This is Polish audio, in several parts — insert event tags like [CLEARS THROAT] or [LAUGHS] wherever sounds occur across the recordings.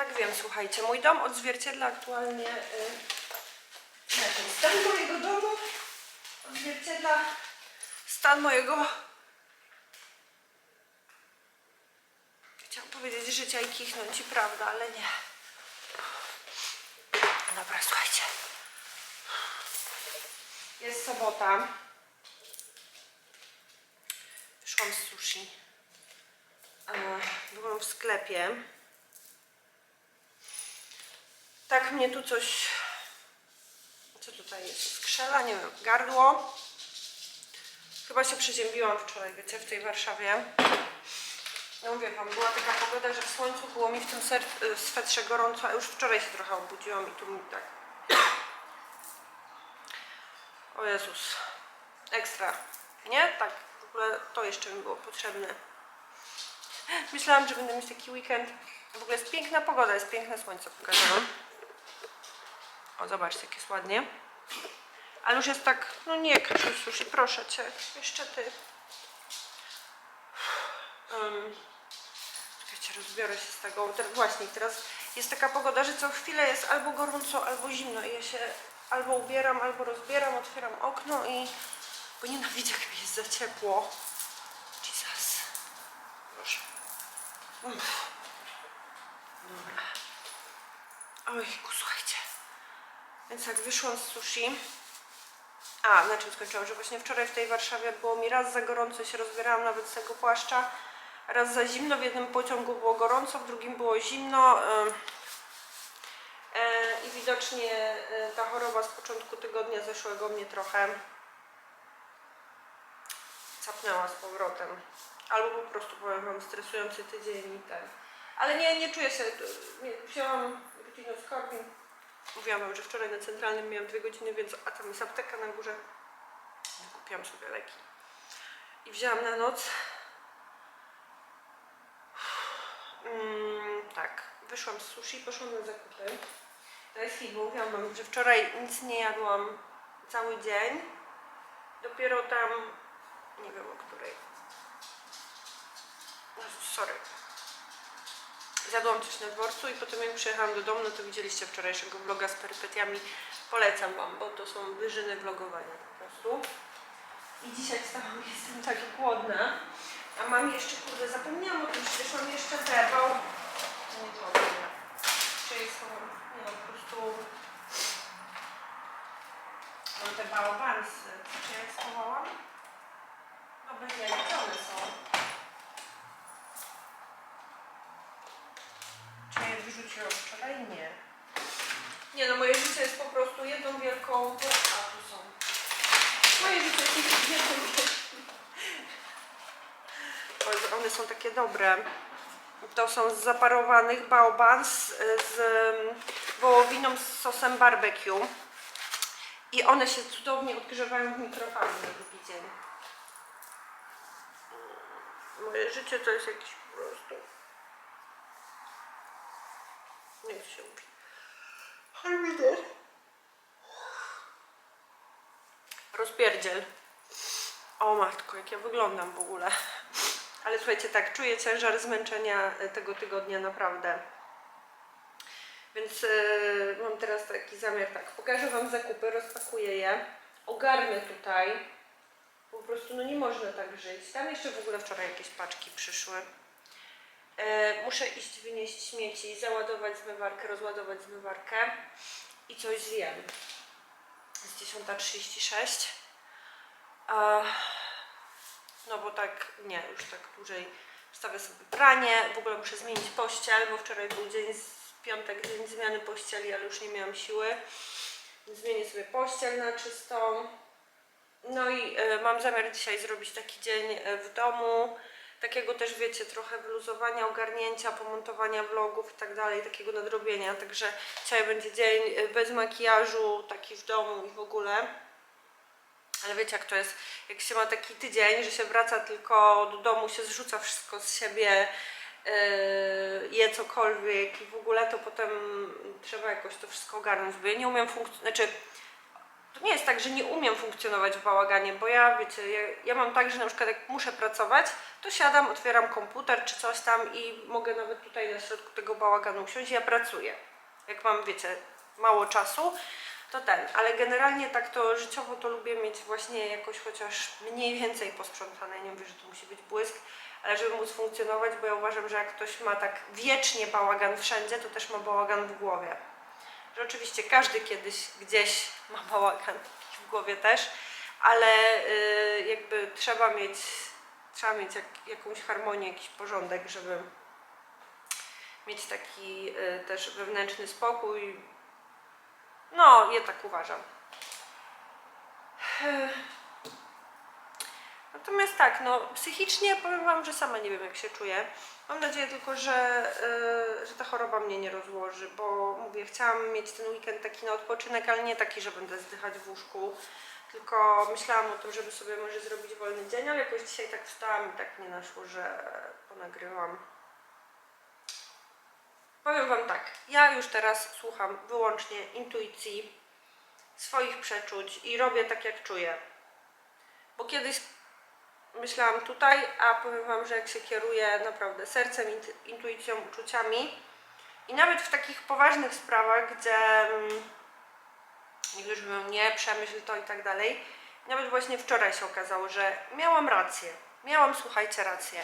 Tak wiem, słuchajcie, mój dom odzwierciedla aktualnie y, znaczy, stan mojego domu odzwierciedla stan mojego chciałam powiedzieć życia i kichnąć i prawda, ale nie. Dobra, słuchajcie. Jest sobota. Wyszłam z sushi. Byłam w sklepie. Tak mnie tu coś... Co tutaj jest? Skrzela, nie wiem, gardło. Chyba się przeziębiłam wczoraj, wiecie, w tej Warszawie. No mówię wam, była taka pogoda, że w słońcu było mi w tym swetrze gorąco, a już wczoraj się trochę obudziłam i tu mi tak... O Jezus. Ekstra. Nie? Tak. W ogóle to jeszcze mi było potrzebne. Myślałam, że będę mieć taki weekend. W ogóle jest piękna pogoda, jest piękne słońce, pokażę. O, zobaczcie, jak jest ładnie. Ale już jest tak, no nie Kasiu, sushi, proszę Cię, jeszcze Ty. Um, czekajcie, rozbiorę się z tego. Te- Właśnie, teraz jest taka pogoda, że co chwilę jest albo gorąco, albo zimno i ja się albo ubieram, albo rozbieram, otwieram okno i... Bo nienawidzę, jak mi jest za ciepło. Jesus. Proszę. Uff. Dobra. Ojku, słuchajcie. Więc jak wyszłam z sushi. A, na czym skończyłam? Że właśnie wczoraj w tej Warszawie było mi raz za gorąco, się rozbierałam nawet z tego płaszcza. Raz za zimno, w jednym pociągu było gorąco, w drugim było zimno. E, I widocznie e, ta choroba z początku tygodnia zeszłego mnie trochę capnęła z powrotem. Albo po prostu powiem wam stresujący tydzień i ten. Ale nie, nie czuję się. Nie, wzięłam rutinoskorbin. Mówiłam wam, że wczoraj na centralnym miałam dwie godziny, więc a tam jest apteka na górze. Kupiłam sobie leki. I wzięłam na noc. Mm, tak, wyszłam z sushi, poszłam na zakupy. Hit, bo mówiłam wam, że wczoraj nic nie jadłam cały dzień. Dopiero tam, nie wiem o której. No, Sorry. Zjadłam coś na dworcu i potem jak przyjechałam do domu, no to widzieliście wczorajszego vloga z perypetiami. Polecam wam, bo to są wyżyny vlogowania po prostu. I dzisiaj wstałam, [LAUGHS] jestem tak głodna. A mam jeszcze, kurde, zapomniałam o tym, przecież mam jeszcze te bał... Nie powiem. Czy jest to... Nie no, po prostu... Mam te baobansy. Czy ja je schowałam? No bez one są? Wyrzuciłam wczoraj? Nie. Nie no, moje życie jest po prostu jedną wielką... A, tu są. Moje życie jest jedną wielką... One są takie dobre. To są z zaparowanych baobans z em, wołowiną z sosem barbecue. I one się cudownie odgrzewają w mikrofali na drugi dzień. Moje życie to jest jakiś po prostu... Nie wiem, co się mówi. Ale widzę. O matko, jak ja wyglądam w ogóle. Ale słuchajcie, tak, czuję ciężar zmęczenia e, tego tygodnia naprawdę. Więc e, mam teraz taki zamiar, tak, pokażę Wam zakupy, rozpakuję je, ogarnę tutaj. Po prostu, no nie można tak żyć. Tam jeszcze w ogóle wczoraj jakieś paczki przyszły. E, muszę iść wynieść śmieci, załadować zmywarkę, rozładować zmywarkę i coś zjem. Jest 10.36. A, no bo tak, nie, już tak dłużej wstawię sobie pranie, w ogóle muszę zmienić pościel, bo wczoraj był dzień, z piątek, dzień zmiany pościeli, ale już nie miałam siły. Zmienię sobie pościel na czystą. No i e, mam zamiar dzisiaj zrobić taki dzień e, w domu, takiego też wiecie, trochę wyluzowania, ogarnięcia, pomontowania vlogów i tak dalej, takiego nadrobienia, także dzisiaj będzie dzień e, bez makijażu, taki w domu i w ogóle. Ale wiecie jak to jest, jak się ma taki tydzień, że się wraca tylko do domu, się zrzuca wszystko z siebie, yy, je cokolwiek i w ogóle, to potem trzeba jakoś to wszystko ogarnąć, bo ja nie umiem funkcjonować, znaczy to nie jest tak, że nie umiem funkcjonować w bałaganie, bo ja wiecie, ja, ja mam tak, że na przykład jak muszę pracować, to siadam, otwieram komputer czy coś tam i mogę nawet tutaj na środku tego bałaganu usiąść. Ja pracuję. Jak mam, wiecie, mało czasu, to ten. Ale generalnie tak to życiowo to lubię mieć właśnie jakoś chociaż mniej więcej posprzątane. Nie mówię, że to musi być błysk, ale żeby móc funkcjonować, bo ja uważam, że jak ktoś ma tak wiecznie bałagan wszędzie, to też ma bałagan w głowie. Że oczywiście każdy kiedyś gdzieś ma bałagan w głowie też, ale y, jakby trzeba mieć, trzeba mieć jak, jakąś harmonię, jakiś porządek, żeby mieć taki y, też wewnętrzny spokój. No, ja tak uważam. [SIGHS] Natomiast tak, no psychicznie powiem Wam, że sama nie wiem jak się czuję. Mam nadzieję tylko, że, y, że ta choroba mnie nie rozłoży, bo mówię, chciałam mieć ten weekend taki na odpoczynek, ale nie taki, że będę zdychać w łóżku. Tylko myślałam o tym, żeby sobie może zrobić wolny dzień, ale jakoś dzisiaj tak wstałam i tak nie naszło, że ponagrywam. Powiem Wam tak, ja już teraz słucham wyłącznie intuicji, swoich przeczuć i robię tak jak czuję. Bo kiedyś myślałam tutaj, a powiem Wam, że jak się kieruję naprawdę sercem, int- intuicją, uczuciami i nawet w takich poważnych sprawach, gdzie mm, niektórzy mówią nie, przemyśl to i tak dalej, nawet właśnie wczoraj się okazało, że miałam rację. Miałam, słuchajcie, rację.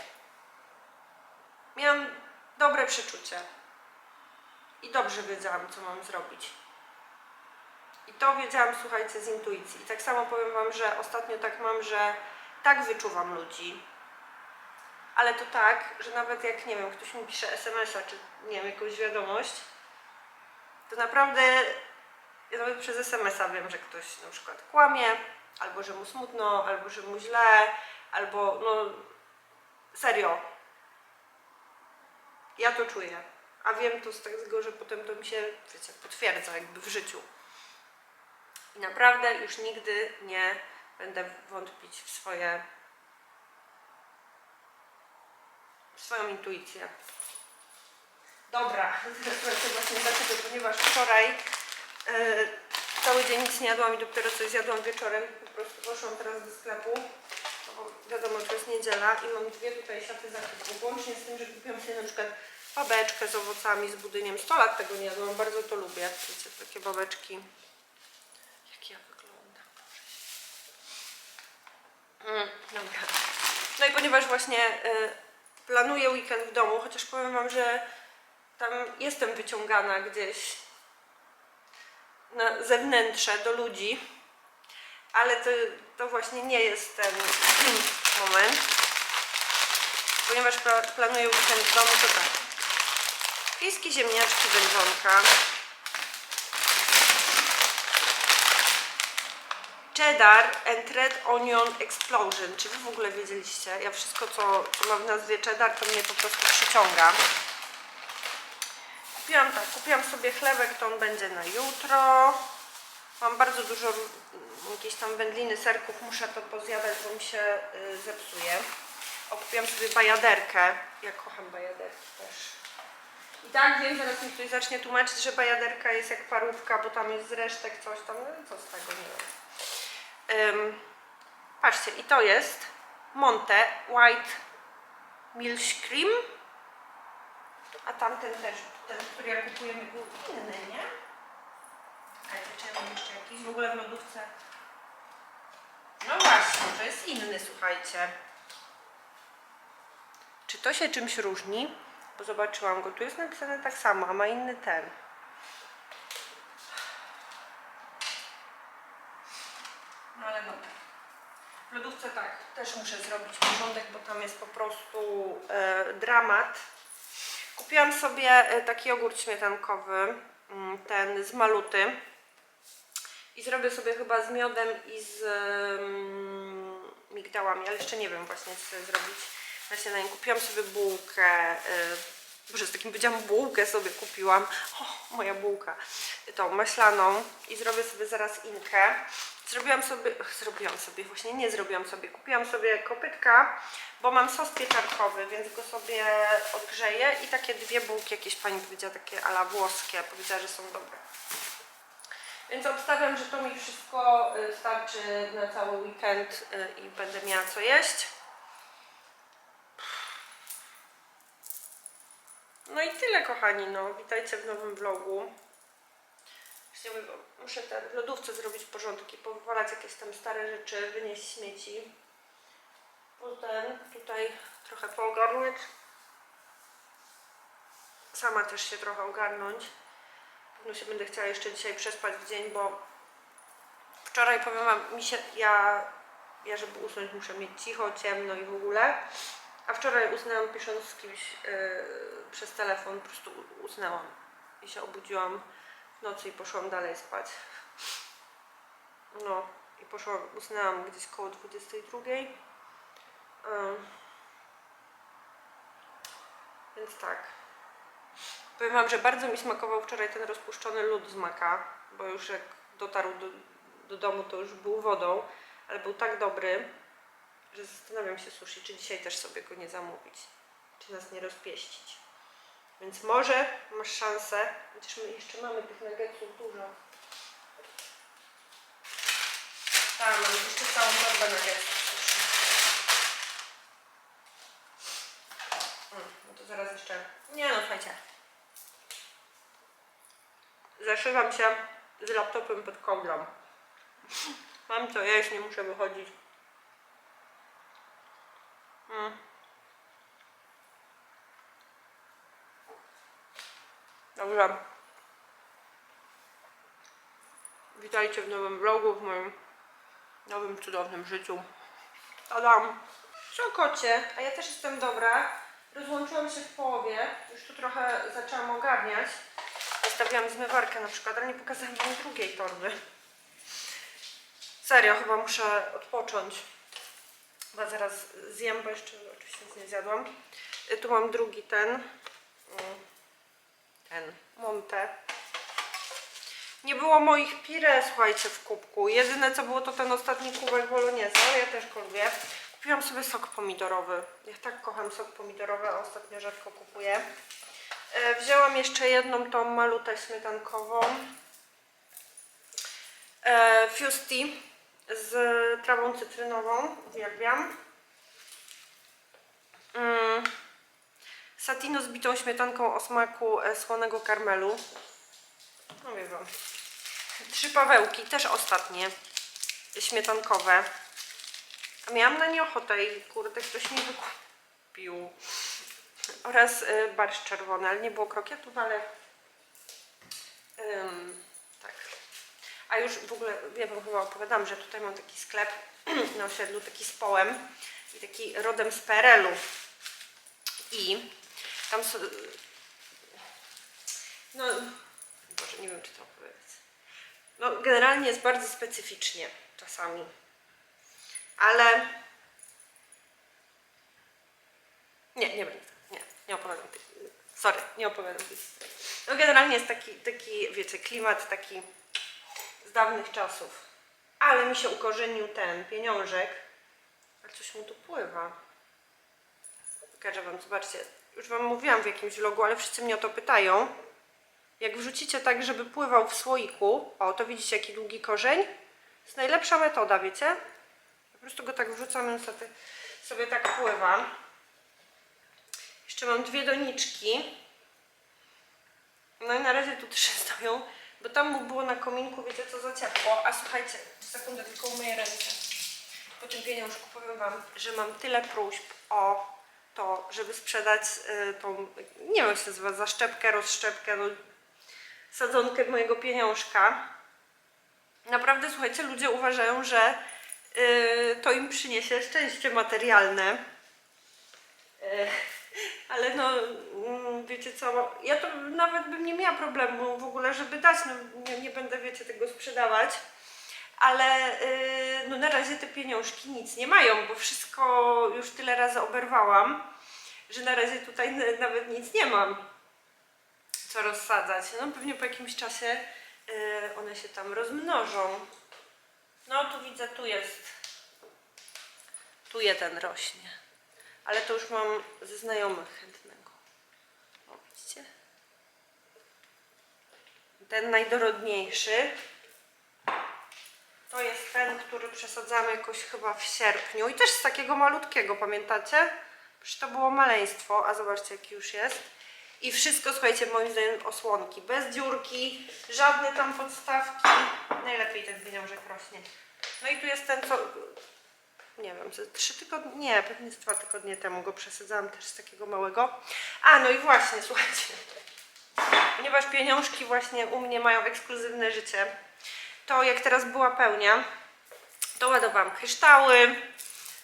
Miałam dobre przeczucie i dobrze wiedziałam, co mam zrobić. I to wiedziałam, słuchajcie, z intuicji. I tak samo powiem Wam, że ostatnio tak mam, że tak wyczuwam ludzi. Ale to tak, że nawet jak, nie wiem, ktoś mi pisze SMS-a, czy nie wiem, jakąś wiadomość, to naprawdę ja nawet przez SMS-a wiem, że ktoś na przykład kłamie, albo że mu smutno, albo że mu źle, albo no serio. Ja to czuję. A wiem to z tego, że potem to mi się, wiecie, potwierdza jakby w życiu. I naprawdę już nigdy nie będę wątpić w swoje w swoją intuicję. Dobra, [LAUGHS] teraz właśnie dlaczego, ponieważ wczoraj e, cały dzień nic nie jadłam i dopiero coś zjadłam wieczorem. Po prostu poszłam teraz do sklepu, no bo wiadomo, że jest niedziela i mam dwie tutaj siaty zakupów. Łącznie z tym, że kupiłam sobie na przykład babeczkę z owocami, z budyniem. 100 lat tego nie jadłam, bardzo to lubię. Wiecie, takie babeczki. Jak ja wyglądam. Mm, dobra. No i ponieważ właśnie y, planuję weekend w domu, chociaż powiem Wam, że tam jestem wyciągana gdzieś na zewnętrze do ludzi, ale to, to właśnie nie jest ten moment. Ponieważ pla, planuję weekend w domu, to tak. Chińskie ziemniaczki wędzonka. Cheddar and Red Onion Explosion. Czy Wy w ogóle wiedzieliście? Ja wszystko, co, co ma w nazwie cheddar, to mnie po prostu przyciąga. Kupiłam tak, kupiłam sobie chlebek, to on będzie na jutro. Mam bardzo dużo jakiejś tam wędliny, serków, muszę to pozjadać, bo mi się y, zepsuje. O, kupiłam sobie bajaderkę. Ja kocham bajaderki też. I tak wiem, zaraz mi ktoś zacznie tłumaczyć, że bajaderka jest jak parówka, bo tam jest z resztek coś tam, no co z tego, nie wiem. Ym, patrzcie, i to jest Monte White Milk Cream. A tamten też, ten, który ja kupuję, był inny, nie? Ale czy ja mam jeszcze jakiś w ogóle w lodówce? No właśnie, to jest inny, słuchajcie. Czy to się czymś różni? Bo zobaczyłam go, tu jest napisane tak samo, a ma inny ten. No ale dobra. W lodówce tak, też muszę zrobić porządek, bo tam jest po prostu e, dramat. Kupiłam sobie e, taki jogurt śmietankowy, mm, ten z maluty. I zrobię sobie chyba z miodem i z mm, migdałami, ale jeszcze nie wiem właśnie co zrobić na śniadanie. Kupiłam sobie bułkę, y, Boże, z takim powiedziałam bułkę sobie kupiłam. O, moja bułka. Tą maślaną i zrobię sobie zaraz inkę. Zrobiłam sobie, zrobiłam sobie, właśnie nie zrobiłam sobie, kupiłam sobie kopytka, bo mam sos pieczarkowy, więc go sobie odgrzeję i takie dwie bułki, jakieś pani powiedziała, takie ala włoskie, powiedziała, że są dobre. Więc obstawiam, że to mi wszystko y, starczy na cały weekend y, i będę miała co jeść. No i tyle kochani, no witajcie w nowym vlogu. Właśnie muszę te w lodówce zrobić porządki, powywalać jakieś tam stare rzeczy, wynieść śmieci. Potem tutaj trochę poogarniać. Sama też się trochę ogarnąć. Pewno się będę chciała jeszcze dzisiaj przespać w dzień, bo wczoraj powiem wam, mi się, ja, ja żeby usnąć muszę mieć cicho, ciemno i w ogóle. A wczoraj usnęłam pisząc z kimś yy, przez telefon, po prostu usnęłam. I się obudziłam w nocy i poszłam dalej spać. No i poszłam, usnęłam gdzieś koło 22. Ym. Więc tak. Powiem Wam, że bardzo mi smakował wczoraj ten rozpuszczony lód z maka, bo już jak dotarł do, do domu, to już był wodą, ale był tak dobry, że zastanawiam się sushi, czy dzisiaj też sobie go nie zamówić, czy nas nie rozpieścić. Więc może masz szansę, chociaż my jeszcze mamy tych nuggetsów dużo. Tak, mam jeszcze całą torbę nuggetsów. Mm, no to zaraz jeszcze... Nie no, słuchajcie. Zaszywam się z laptopem pod kołdrą. Mam co jeść, nie muszę wychodzić. Mm. Dobrze. Witajcie w nowym vlogu, w moim nowym, cudownym życiu. Adam. Co kocie? A ja też jestem dobra. Rozłączyłam się w połowie. Już tu trochę zaczęłam ogarniać. Zostawiłam zmywarkę na przykład, ale nie pokazałam wam drugiej torby. Serio, chyba muszę odpocząć. Chyba zaraz zjem, bo jeszcze oczywiście nic nie zjadłam. Y, Tu mam drugi ten. Mm, Ten. Monte. Nie było moich pire, słuchajcie, w kubku. Jedyne co było to ten ostatni kubek bolognese, ja też go lubię. Kupiłam sobie sok pomidorowy. Ja tak kocham sok pomidorowy, a ostatnio rzadko kupuję. E, Wzięłam jeszcze jedną tą malutę śmietankową. E, Fusti z trawą cytrynową. Uwielbiam. Mm. Satino z bitą śmietanką o smaku e, słonego karmelu. No wiem wam. Trzy pawełki, też ostatnie. Śmietankowe. A miałam na nie ochotę i kurde, ktoś mi wykupił. Oraz y, barszcz czerwony, ale nie było krokietów, ale tak. A już w ogóle, ja wam chyba opowiadam, że tutaj mam taki sklep [CLEARS THROAT] na osiedlu, taki z połem i taki rodem z PRL-u. I tam są... No, Boże, nie wiem, czy to opowiedzieć. No, generalnie jest bardzo specyficznie czasami. Ale... Nie, nie będę. Nie, nie opowiadam tych. Sorry, nie opowiadam historii. No generalnie jest taki, taki, wiecie, klimat taki z dawnych czasów. Ale mi się ukorzenił ten pieniążek. Ale coś mu tu pływa. Pokażę wam, zobaczcie. Już wam mówiłam w jakimś vlogu, ale wszyscy mnie o to pytają. Jak wrzucicie tak, żeby pływał w słoiku, o, to widzicie jaki długi korzeń? To jest najlepsza metoda, wiecie? Po prostu go tak wrzucam, on sobie, sobie tak pływa. Jeszcze mam dwie doniczki. No i na razie tu trzy [LAUGHS] stoją, bo tam mu było na kominku, wiecie co, za ciepło. A słuchajcie, sekundę, tylko umyję ręce. Po tym pieniążku powiem Wam, że mam tyle próśb o to, żeby sprzedać y, tą, nie wiem jak się nazywa, zaszczepkę, rozszczepkę, no, sadzonkę mojego pieniążka. Naprawdę, słuchajcie, ludzie uważają, że y, to im przyniesie szczęście materialne. Y, [LAUGHS] ale no, wiecie co, ja to nawet bym nie miała problemu w ogóle, żeby dać, no nie, nie będę, wiecie, tego sprzedawać, ale y, no na razie te pieniążki nic nie mają, bo wszystko już tyle razy oberwałam, że na razie tutaj nawet nic nie mam co rozsadzać. No pewnie po jakimś czasie y, one się tam rozmnożą. No tu widzę, tu jest, tu jeden rośnie. Ale to już mam ze znajomych chętnego. Widzicie? Ten najdorodniejszy to jest ten, który przesadzamy jakoś chyba w sierpniu. I też z takiego malutkiego, pamiętacie? Przecież to było maleństwo, a zobaczcie jaki już jest. I wszystko, słuchajcie, moim zdaniem osłonki. Bez dziurki, żadne tam podstawki. Najlepiej ten pieniążek rośnie. No i tu jest ten, co... Nie wiem, ze trzy tygodnie... Nie, pewnie z dwa tygodnie temu go przesadzałam też z takiego małego. A, no i właśnie, słuchajcie. Ponieważ pieniążki właśnie u mnie mają ekskluzywne życie, to jak teraz była pełnia, to ładowałam kryształy,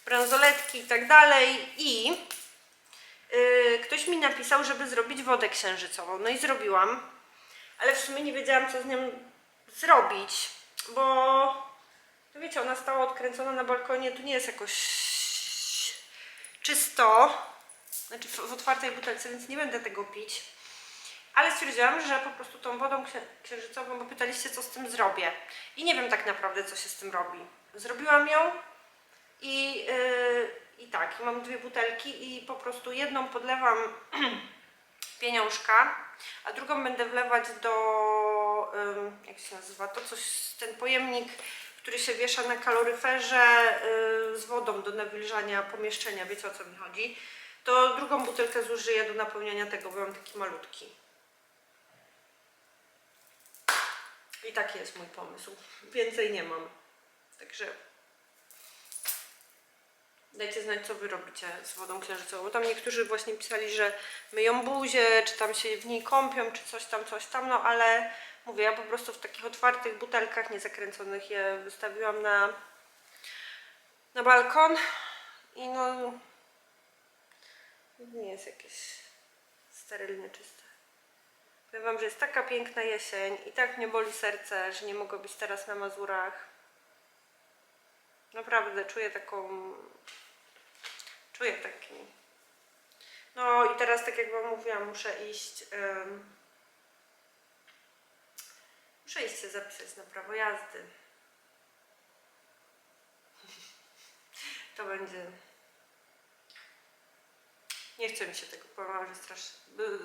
bransoletki i tak dalej i yy, ktoś mi napisał, żeby zrobić wodę księżycową. No i zrobiłam, ale w sumie nie wiedziałam, co z nią zrobić, bo no wiecie, ona stała odkręcona na balkonie, tu nie jest jakoś czysto, znaczy w, otwartej butelce, więc nie będę tego pić. Ale stwierdziłam, że po prostu tą wodą księ- księżycową, bo pytaliście, co z tym zrobię. I nie wiem tak naprawdę, co się z tym robi. Zrobiłam ją i, yy, i tak, mam dwie butelki i po prostu jedną podlewam [CLEARS THROAT] pieniążka, a drugą będę wlewać do, jak się nazywa, to coś, ten pojemnik, który się wiesza na kaloryferze yy, z wodą do nawilżania pomieszczenia, wiecie o co mi chodzi. To drugą butelkę zużyję do napełniania tego, bo mam taki malutki. I taki jest mój pomysł. Więcej nie mam. Także dajcie znać, co wy robicie z wodą księżycową. Tam niektórzy właśnie pisali, że myją buzię, czy tam się w niej kąpią, czy coś tam, coś tam, no ale mówię, ja po prostu w takich otwartych butelkach niezakręconych je wystawiłam na, na balkon i no nie jest jakieś sterylnie czyste. Powiem Wam, że jest taka piękna jesień i tak mnie boli serce, że nie mogę być teraz na Mazurach. Naprawdę czuję taką... Czuję taki... No i teraz, tak jak Wam mówiłam, muszę iść... Muszę iść się zapisać na prawo jazdy. To będzie... Nie chce mi się tego, powiem że strasznie.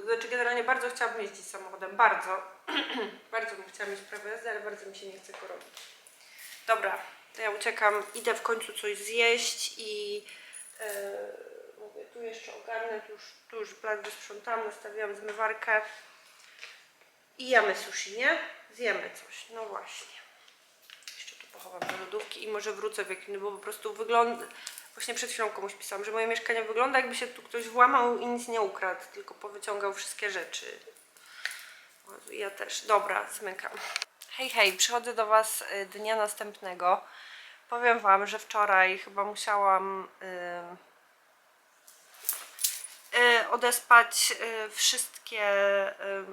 Znaczy generalnie bardzo chciałabym jeździć samochodem, bardzo. [CLEARS THROAT] bardzo bym chciała mieć prawo jazdy, ale bardzo mi się nie chce go robić. Dobra, to ja uciekam, idę w końcu coś zjeść i e, mówię, tu jeszcze ogarnę, tu już, tu już blat wysprzątałam, nastawiłam zmywarkę i jemy sushi, nie? Zjemy coś, no właśnie. Jeszcze tu pochowam do lodówki i może wrócę w jakimś, bo po prostu wygląda... Właśnie przed chwilą komuś pisałam, że moje mieszkanie wygląda jakby się tu ktoś włamał i nic nie ukradł, tylko powyciągał wszystkie rzeczy. Ja też. Dobra, zmykam. Hej, hej, przychodzę do Was y, dnia następnego. Powiem Wam, że wczoraj chyba musiałam y, y, odespać y, wszystkie, y,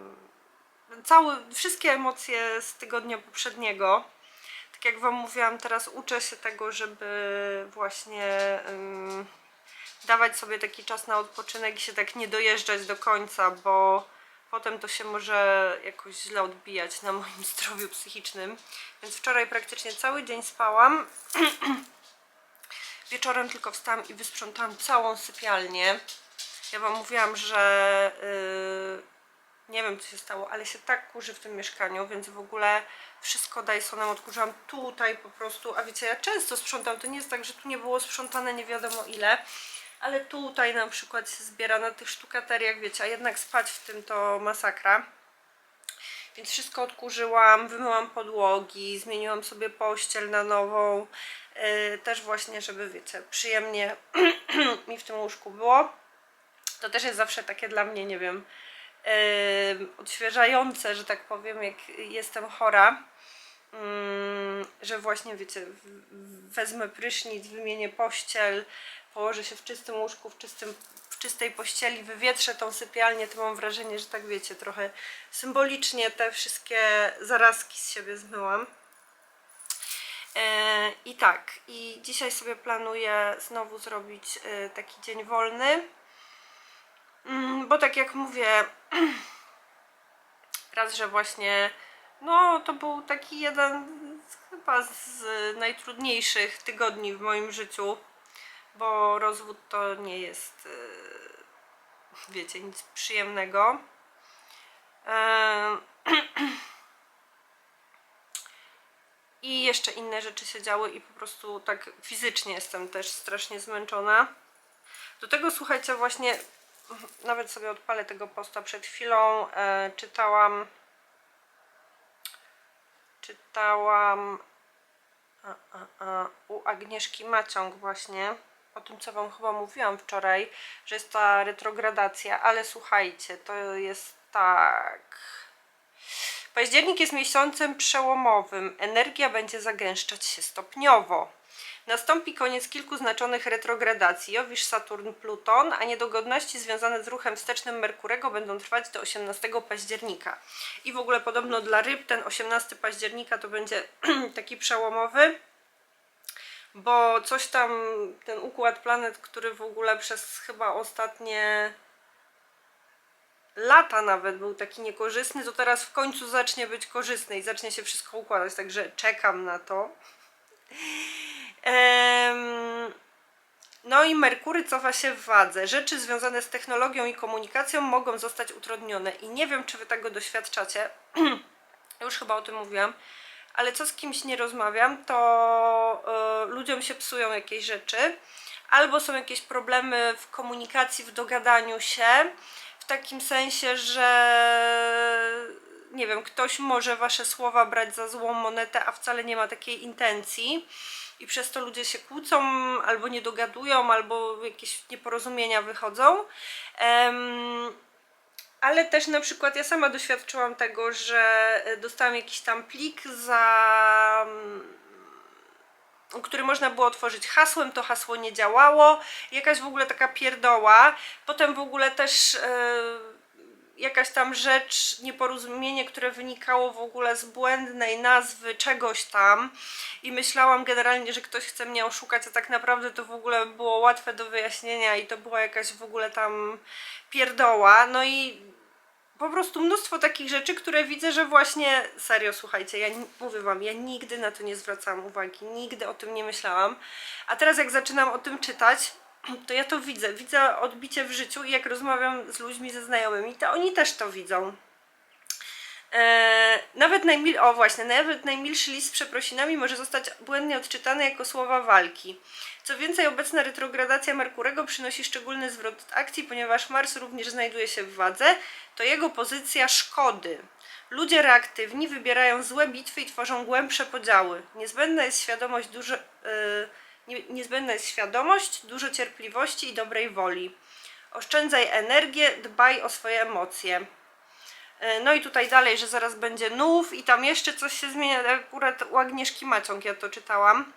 całe, wszystkie emocje z tygodnia poprzedniego. Tak jak Wam mówiłam, teraz uczę się tego, żeby właśnie dawać sobie taki czas na odpoczynek i się tak nie dojeżdżać do końca, bo potem to się może jakoś źle odbijać na moim [LAUGHS] zdrowiu psychicznym. Więc wczoraj praktycznie cały dzień spałam. [CLEARS THROAT] Wieczorem tylko wstałam i wysprzątałam całą sypialnię. Ja Wam mówiłam, że yy, nie wiem co się stało, ale się tak kurzy w tym mieszkaniu, więc w ogóle wszystko Dysonem odkurzyłam tutaj po prostu. A wiecie, ja często sprzątam, to nie jest tak, że tu nie było sprzątane nie wiadomo ile, ale tutaj na przykład się zbiera na tych sztukateriach, wiecie, a jednak spać w tym to masakra. Więc wszystko odkurzyłam, wymyłam podłogi, zmieniłam sobie pościel na nową. Yy, też właśnie, żeby wiecie, przyjemnie [CLEARS THROAT] mi w tym łóżku było. To też jest zawsze takie dla mnie, nie wiem, odświeżające, że tak powiem, jak jestem chora. Mm, że właśnie wiecie, wezmę prysznic, wymienię pościel, położę się w czystym łóżku, w, czystym, w czystej pościeli, wywietrzę tą sypialnię, to mam wrażenie, że tak wiecie, trochę symbolicznie te wszystkie zarazki z siebie zmyłam. E, I tak, i dzisiaj sobie planuję znowu zrobić e, taki dzień wolny, bo tak jak mówię, [CLEARS THROAT] raz, że właśnie, no to był taki jeden chyba z najtrudniejszych tygodni w moim życiu, bo rozwód to nie jest, e, wiecie, nic przyjemnego. Em, [CLEARS THROAT] I jeszcze inne rzeczy się działy i po prostu tak fizycznie jestem też strasznie zmęczona. Do tego słuchajcie, właśnie nawet sobie odpalę tego posta przed chwilą, e, czytałam czytałam a, a, a, u Agnieszki Maciąg właśnie o tym, co Wam chyba mówiłam wczoraj, że jest ta retrogradacja, ale słuchajcie, to jest tak. Październik jest miesiącem przełomowym. Energia będzie zagęszczać się stopniowo. Nastąpi koniec kilku znaczonych retrogradacji. Jowisz, Saturn, Pluton, a niedogodności związane z ruchem wstecznym Merkurego będą trwać do 18 października. I w ogóle podobno dla ryb ten 18 października to będzie [CLEARS THROAT] taki przełomowy, bo coś tam, ten układ planet, który w ogóle przez chyba ostatnie lata nawet był taki niekorzystny, to teraz w końcu zacznie być korzystny i zacznie się wszystko układać, także czekam na to. No i Merkury cofa się w wadze. Rzeczy związane z technologią i komunikacją mogą zostać utrudnione. I nie wiem, czy wy tego doświadczacie. [CLEARS THROAT] Już chyba o tym mówiłam. Ale co z kimś nie rozmawiam, to e, ludziom się psują jakieś rzeczy. Albo są jakieś problemy w komunikacji, w dogadaniu się. W takim sensie, że nie wiem, ktoś może wasze słowa brać za złą monetę, a wcale nie ma takiej intencji i przez to ludzie się kłócą, albo nie dogadują, albo jakieś nieporozumienia wychodzą. Ale też na przykład ja sama doświadczyłam tego, że dostałam jakiś tam plik za który można było otworzyć hasłem, to hasło nie działało, jakaś w ogóle taka pierdoła. Potem w ogóle też e, jakaś tam rzecz, nieporozumienie, które wynikało w ogóle z błędnej nazwy czegoś tam i myślałam generalnie, że ktoś chce mnie oszukać, a tak naprawdę to w ogóle było łatwe do wyjaśnienia i to była jakaś w ogóle tam pierdoła. No i po prostu mnóstwo takich rzeczy, które widzę, że właśnie serio, słuchajcie, ja mówię wam, ja nigdy na to nie zwracałam uwagi, nigdy o tym nie myślałam. A teraz jak zaczynam o tym czytać, to ja to widzę, widzę odbicie w życiu i jak rozmawiam z ludźmi, ze znajomymi, to oni też to widzą. Eee, nawet najmil... O właśnie, nawet najmilszy list z przeprosinami może zostać błędnie odczytany jako słowa walki. Co więcej, obecna retrogradacja Merkurego przynosi szczególny zwrot akcji, ponieważ Mars również znajduje się w wadze, to jego pozycja szkody. Ludzie reaktywni wybierają złe bitwy i tworzą głębsze podziały. Niezbędna jest świadomość dużo, yy, niezbędna jest świadomość, dużo cierpliwości i dobrej woli. Oszczędzaj energię, dbaj o swoje emocje. E, No i tutaj dalej, że zaraz będzie nów i tam jeszcze coś się zmienia. Akurat u Agnieszki Maciąg ja to czytałam.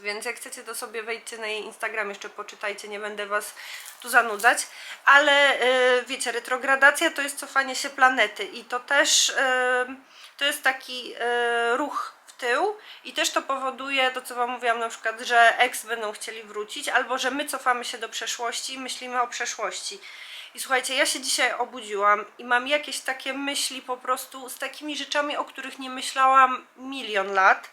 Więc jak chcecie, to sobie wejdźcie na jej Instagram, jeszcze poczytajcie, nie będę Was tu zanudzać. Ale e, wiecie, retrogradacja to jest cofanie się planety i to też e, to jest taki e, ruch tył i też to powoduje to, co Wam mówiłam, na przykład, że ex będą chcieli wrócić, albo że my cofamy się do przeszłości i myślimy o przeszłości. I słuchajcie, ja się dzisiaj obudziłam i mam jakieś takie myśli po prostu z takimi rzeczami, o których nie myślałam milion lat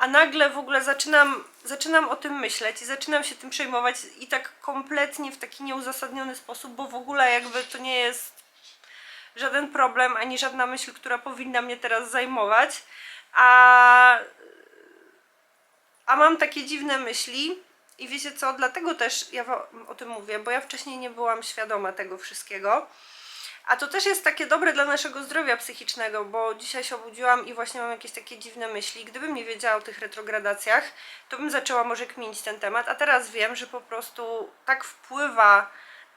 a nagle w ogóle zaczynam, zaczynam o tym myśleć i zaczynam się tym przejmować i tak kompletnie w taki nieuzasadniony sposób, bo w ogóle jakby to nie jest żaden problem, ani żadna myśl, która powinna mnie teraz zajmować, a, a mam takie dziwne myśli i wiecie co, dlatego też ja o tym mówię, bo ja wcześniej nie byłam świadoma tego wszystkiego. A to też jest takie dobre dla naszego zdrowia psychicznego, bo dzisiaj się obudziłam i właśnie mam jakieś takie dziwne myśli. Gdybym nie wiedziała o tych retrogradacjach, to bym zaczęła może kminić ten temat, a teraz wiem, że po prostu tak wpływa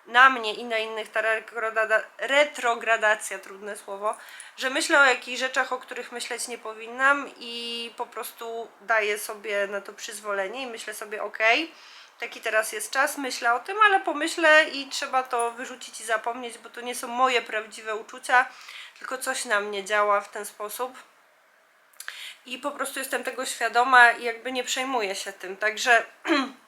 na mnie i na innych ta retrograda- retrogradacja, trudne słowo, że myślę o jakichś rzeczach, o których myśleć nie powinnam i po prostu daję sobie na to przyzwolenie i myślę sobie, okej, taki teraz jest czas, myślę o tym, ale pomyślę i trzeba to wyrzucić i zapomnieć, bo to nie są moje prawdziwe uczucia, tylko coś na mnie działa w ten sposób. I po prostu jestem tego świadoma i jakby nie przejmuję się tym. Także [CLEARS THROAT]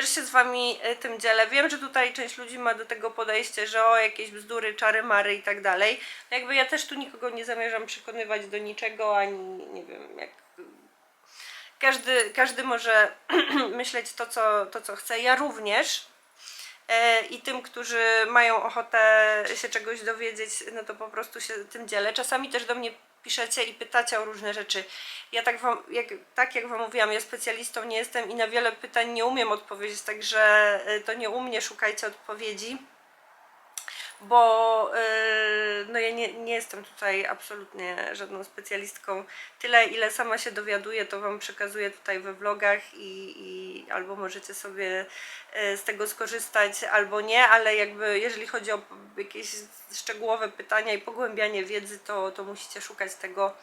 też się z wami y, tym dzielę. Wiem, że tutaj część ludzi ma do tego podejście, że o jakieś bzdury, czary, mary i tak dalej. Jakby ja też tu nikogo nie zamierzam przekonywać do niczego, ani nie wiem, jak każdy, każdy może [CLEARS THROAT] myśleć to co, to, co chce. Ja również. E, I tym, którzy mają ochotę się czegoś dowiedzieć, no to po prostu się tym dzielę. Czasami też do mnie piszecie i pytacie o różne rzeczy. Ja tak, wam, jak, tak jak Wam mówiłam, ja specjalistą nie jestem i na wiele pytań nie umiem odpowiedzieć, także e, to nie u mnie szukajcie odpowiedzi bo yy, no ja nie, nie jestem tutaj absolutnie żadną specjalistką. Tyle, ile sama się dowiaduję, to Wam przekazuję tutaj we vlogach i, i albo możecie sobie yy, z tego skorzystać, albo nie, ale jakby jeżeli chodzi o jakieś szczegółowe pytania i pogłębianie wiedzy, to, to musicie szukać tego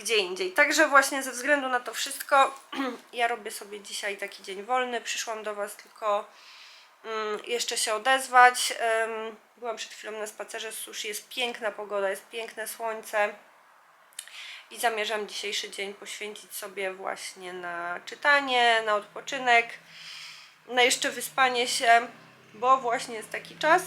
gdzie indziej. Także właśnie ze względu na to wszystko, [CLEARS THROAT] ja robię sobie dzisiaj taki dzień wolny. Przyszłam do Was tylko mm, jeszcze się odezwać. Byłam przed chwilą na spacerze z sushi, jest piękna pogoda, jest piękne słońce i zamierzam dzisiejszy dzień poświęcić sobie właśnie na czytanie, na odpoczynek, na jeszcze wyspanie się, bo właśnie jest taki czas,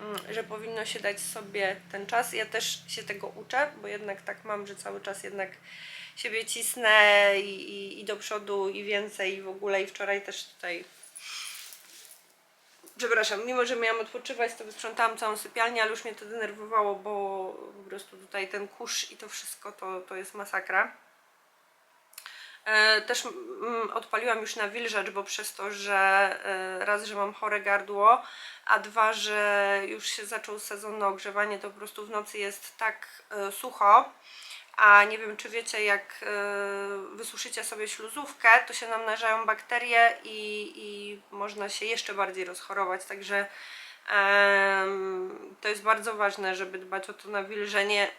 mm, że powinno się dać sobie ten czas. Ja też się tego uczę, bo jednak tak mam, że cały czas jednak siebie cisnę i, i, i do przodu i więcej i w ogóle i wczoraj też tutaj przepraszam, mimo że miałam odpoczywać, to wysprzątałam całą sypialnię, ale już mnie to denerwowało, bo po prostu tutaj ten kurz i to wszystko to, to jest masakra. E, Też mm, odpaliłam już na wilżacz, bo przez to, że e, raz, że mam chore gardło, a dwa, że już się zaczął sezon na ogrzewanie, to po prostu w nocy jest tak e, sucho, a nie wiem czy wiecie, jak e, wysuszycie sobie śluzówkę, to się namnażają bakterie i, i można się jeszcze bardziej rozchorować, także to jest bardzo ważne, żeby dbać o to nawilżenie.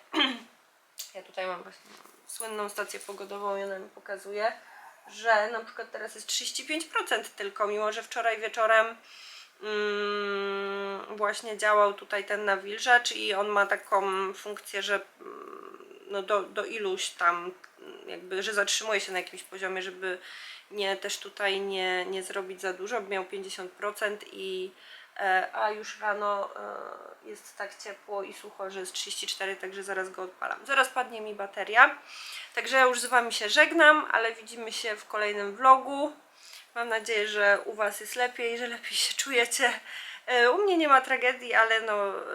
[CLEARS THROAT] ja tutaj mam właśnie słynną stację pogodową i ona mi pokazuje, że na przykład teraz jest 35% tylko, mimo że wczoraj wieczorem mm, właśnie działał tutaj ten nawilżacz i on ma taką funkcję, że mm, no do, do iluś tam jakby, że zatrzymuje się na jakimś poziomie, żeby nie też tutaj nie, nie zrobić za dużo, miał 50% i e, a już rano e, jest tak ciepło i sucho, że jest 34, także zaraz go odpalam. Zaraz padnie mi bateria. Także ja już z Wami się żegnam, ale widzimy się w kolejnym vlogu. Mam nadzieję, że u Was jest lepiej, że lepiej się czujecie. E, U mnie nie ma tragedii, ale no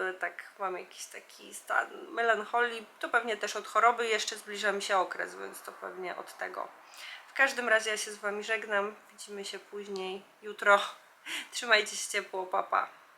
e, tak mam jakiś taki stan melancholii. To pewnie też od choroby, jeszcze zbliża mi się okres, więc to pewnie od tego. W każdym razie ja się z Wami żegnam. Widzimy się później, jutro. [LAUGHS] Trzymajcie się ciepło, papa. Pa.